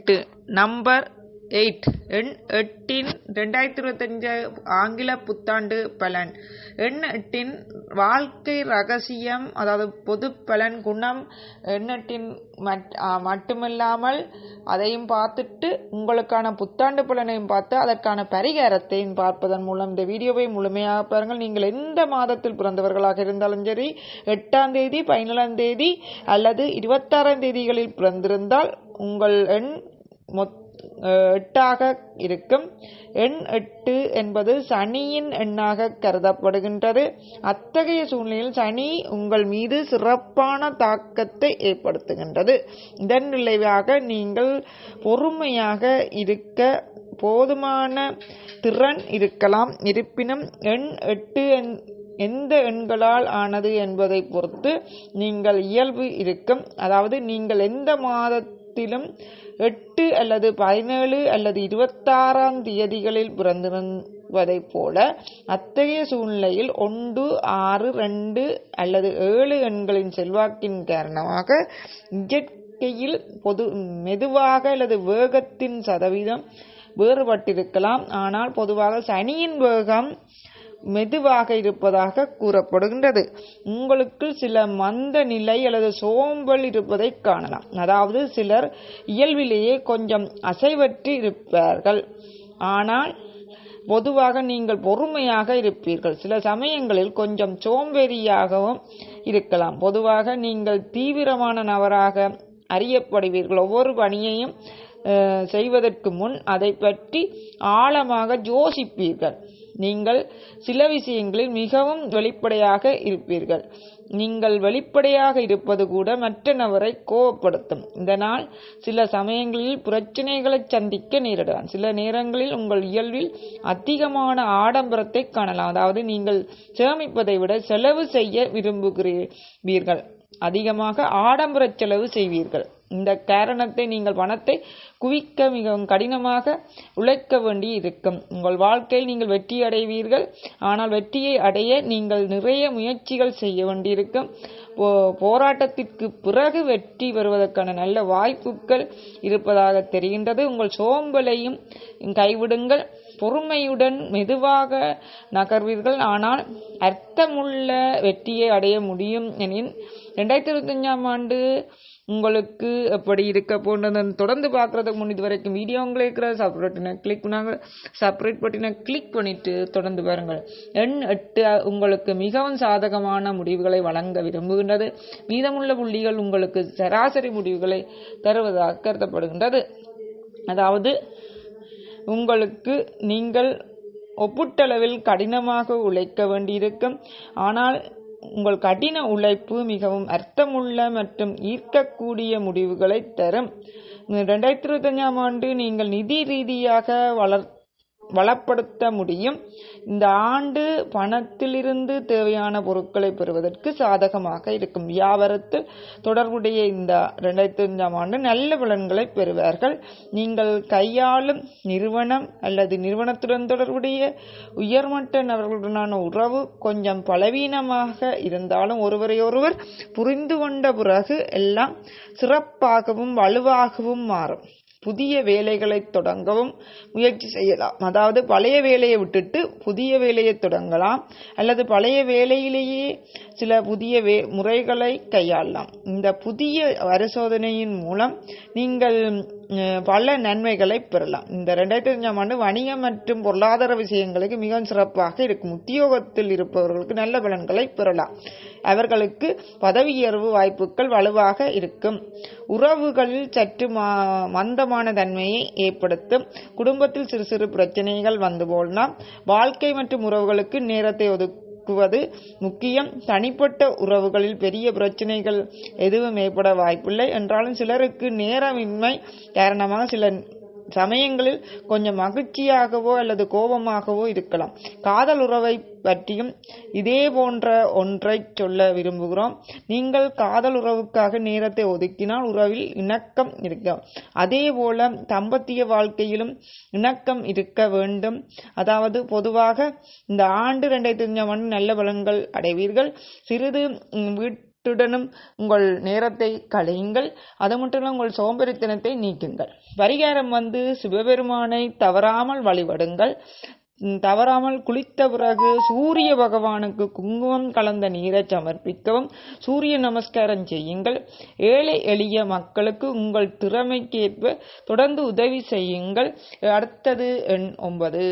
எட்டு number eight எண் எட்டின் ரெண்டாயிரத்தி இருபத்தஞ்சு ஆங்கில புத்தாண்டு பலன். எண் எட்டின் வாழ்க்கை ரகசியம் அதாவது பொது பலன் குணம் எண் எட்டின் மட் மட்டுமில்லாமல் அதையும் பார்த்துட்டு உங்களுக்கான புத்தாண்டு பலனையும் பார்த்து அதற்கான பரிகாரத்தையும் பார்ப்பதன் மூலம் இந்த வீடியோவை முழுமையாக பாருங்கள். நீங்கள் எந்த மாதத்தில் பிறந்தவர்களாக இருந்தாலும் சரி எட்டாம் தேதி பதினேழாம் தேதி அல்லது இருபத்தாறாம் தேதிகளில் பிறந்திருந்தால் உங்கள் எண் மொத் எட்டாக இருக்கும். எண் எட்டு என்பது சனியின் எண்ணாக கருதப்படுகின்றது. அத்தகைய சூழ்நிலையில் சனி உங்கள் மீது சிறப்பான தாக்கத்தை ஏற்படுத்துகின்றது. இதன் விளைவாக நீங்கள் பொறுமையாக இருக்க போதுமான திறன் இருக்கலாம். இருப்பினும் எண் எட்டு என்- எந்த எண்களால் ஆனது என்பதை பொறுத்து நீங்கள் இயல்பு இருக்கும். அதாவது நீங்கள் எந்த முற்றிலும் எட்டு அல்லது பதினேழு அல்லது இருபத்தாறாம் தேதிகளில் பிறந்திருப்பதைப் போல அத்தகைய சூழ்நிலையில் ஒன்று ஆறு ரெண்டு அல்லது ஏழு எண்களின் செல்வாக்கின் காரணமாக இயற்கையில் பொது மெதுவாக அல்லது வேகத்தின் சதவீதம் வேறுபட்டிருக்கலாம். ஆனால் பொதுவாக சனியின் வேகம் மெதுவாக இருப்பதாக கூறப்படுகின்றது. உங்களுக்கு சில மந்த நிலை அல்லது சோம்பல் இருப்பதை காணலாம். அதாவது சிலர் இயல்பிலேயே கொஞ்சம் அசைவற்று இருப்பார்கள். ஆனால் பொதுவாக நீங்கள் பொறுமையாக இருப்பீர்கள். சில சமயங்களில் கொஞ்சம் சோம்பேறியாகவும் இருக்கலாம். பொதுவாக நீங்கள் தீவிரமான நபராக அறியப்படுவீர்கள். ஒவ்வொரு பணியையும் செய்வதற்கு முன் அதை பற்றி ஆழமாக யோசிப்பீர்கள். நீங்கள் சில விஷயங்களில் மிகவும் வெளிப்படையாக இருப்பீர்கள். நீங்கள் வெளிப்படையாக இருப்பது கூட மற்ற நபரை கோபப்படுத்தும். இதனால் சில சமயங்களில் பிரச்சனைகளை சந்திக்க நேரிடலாம். சில நேரங்களில் உங்கள் இயல்பில் அதிகமான ஆடம்பரத்தை காணலாம். அதாவது நீங்கள் சேமிப்பதை விட செலவு செய்ய விரும்புகிறீர்கள். அதிகமாக ஆடம்பர செலவு செய்வீர்கள். இந்த காரணத்தை நீங்கள் பணத்தை குவிக்க மிகவும் கடினமாக உழைக்க வேண்டி இருக்கும் உங்கள் வாழ்க்கையில் நீங்கள் வெற்றி அடைவீர்கள். ஆனால் வெற்றியை அடைய நீங்கள் நிறைய முயற்சிகள் செய்ய வேண்டியிருக்கும். போராட்டத்திற்கு பிறகு வெற்றி பெறுவதற்கான நல்ல வாய்ப்புகள் இருப்பதாக தெரிகின்றது. உங்கள் சோம்பலையும் கைவிடுங்கள். பொறுமையுடன் மெதுவாக நகர்வீர்கள். ஆனால் அர்த்தமுள்ள வெற்றியை அடைய முடியும் எனின் ரெண்டாயிரத்தி இருபத்தஞ்சாம் ஆண்டு உங்களுக்கு எப்படி இருக்க போன்றது தொடர்ந்து பார்க்குறதுக்கு முன் இது வரைக்கும் வீடியோ உங்களுக்கு இருக்கிற சப்ரேட்டினை கிளிக் பண்ணாங்க சப்ரேட் பட்டினை கிளிக் பண்ணிட்டு தொடர்ந்து பாருங்கள். எண் எட்டு உங்களுக்கு மிகவும் சாதகமான முடிவுகளை வழங்க விரும்புகின்றது. மீதமுள்ள புள்ளிகள் உங்களுக்கு சராசரி முடிவுகளை தருவதாக கருதப்படுகின்றது. அதாவது உங்களுக்கு நீங்கள் ஒப்பீட்டளவில் கடினமாக உழைக்க வேண்டியிருக்கும். ஆனால் உங்கள் கடின உழைப்பு மிகவும் அர்த்தமுள்ள மற்றும் ஈர்க்கக்கூடிய முடிவுகளை தரும். ரெண்டாயிரத்தி இருபத்தஞ்சாம் ஆண்டு நீங்கள் நிதி ரீதியாக வளர் வளப்படுத்த முடியும். இந்த ஆண்டு பணத்திலிருந்து தேவையான பொருட்களை பெறுவதற்கு சாதகமாக இருக்கும். வியாபாரத்தில் தொடர்புடைய இந்த ரெண்டாயிரத்தி அஞ்சாம் ஆண்டு நல்ல பலன்களை பெறுவார்கள். நீங்கள் கையாளும் நிறுவனம் அல்லது நிறுவனத்துடன் தொடர்புடைய உயர்மட்ட நபர்களுடனான உறவு கொஞ்சம் பலவீனமாக இருந்தாலும் ஒருவரையொருவர் புரிந்து கொண்ட பிறகு எல்லாம் சிறப்பாகவும் வலுவாகவும் மாறும். புதிய வேலைகளை தொடங்கவும் முயற்சி செய்யலாம். அதாவது பழைய வேலையை விட்டுட்டு புதிய வேலையை தொடங்கலாம். அல்லது பழைய வேலையிலேயே சில புதிய வே முறைகளை கையாளலாம். இந்த புதிய பரிசோதனையின் மூலம் நீங்கள் பல நன்மைகளை பெறலாம். இந்த ரெண்டாயிரத்தி அஞ்சாம் ஆண்டு வணிகம் மற்றும் பொருளாதார விஷயங்களுக்கு மிகவும் சிறப்பாக இருக்கும். உத்தியோகத்தில் இருப்பவர்களுக்கு நல்ல பலன்களை பெறலாம். அவர்களுக்கு பதவி உயர்வு வாய்ப்புகள் வலுவாக இருக்கும். உறவுகளில் சற்று மா- மந்தமான தன்மையை ஏற்படுத்தும். குடும்பத்தில் சிறு சிறு பிரச்சனைகள் வந்து போலாம் வாழ்க்கை மற்றும் உறவுகளுக்கு நேரத்தை ஒதுக்குவது முக்கியம். தனிப்பட்ட உறவுகளில் பெரிய பிரச்சனைகள் எதுவும் ஏற்பட வாய்ப்பில்லை. என்றாலும் சிலருக்கு நேரமின்மை காரணமாக சில சமயங்களில் கொஞ்சம் மகிழ்ச்சியாகவோ அல்லது கோபமாகவோ இருக்கலாம். காதல் உறவை பற்றியும் இதே போன்ற ஒன்றை சொல்ல விரும்புகிறோம். நீங்கள் காதல் உறவுக்காக நேரத்தை ஒதுக்கினால் உறவில் இணக்கம் இருக்கும் அதே போல தம்பத்திய வாழ்க்கையிலும் இணக்கம் இருக்க வேண்டும். அதாவது பொதுவாக இந்த ஆண்டு ரெண்டாயிரத்தி அஞ்சாம் ஆண்டு நல்ல பலன்கள் அடைவீர்கள். சிறிது வீட்டு வீட் உங்கள் நேரத்தை கலையுங்கள் அது மட்டும் இல்லை உங்கள் சோம்பேறித்தனத்தை நீக்குங்கள். பரிகாரம் வந்து சிவபெருமானை தவறாமல் வழிபடுங்கள். தவறாமல் குளித்த பிறகு சூரிய பகவானுக்கு குங்குமம் கலந்த நீரை சமர்ப்பிக்கவும். சூரிய நமஸ்காரம் செய்யுங்கள். ஏழை எளிய மக்களுக்கு உங்கள் திறமைக்கேற்ப தொடர்ந்து உதவி செய்யுங்கள். அடுத்தது எண் ஒன்பது.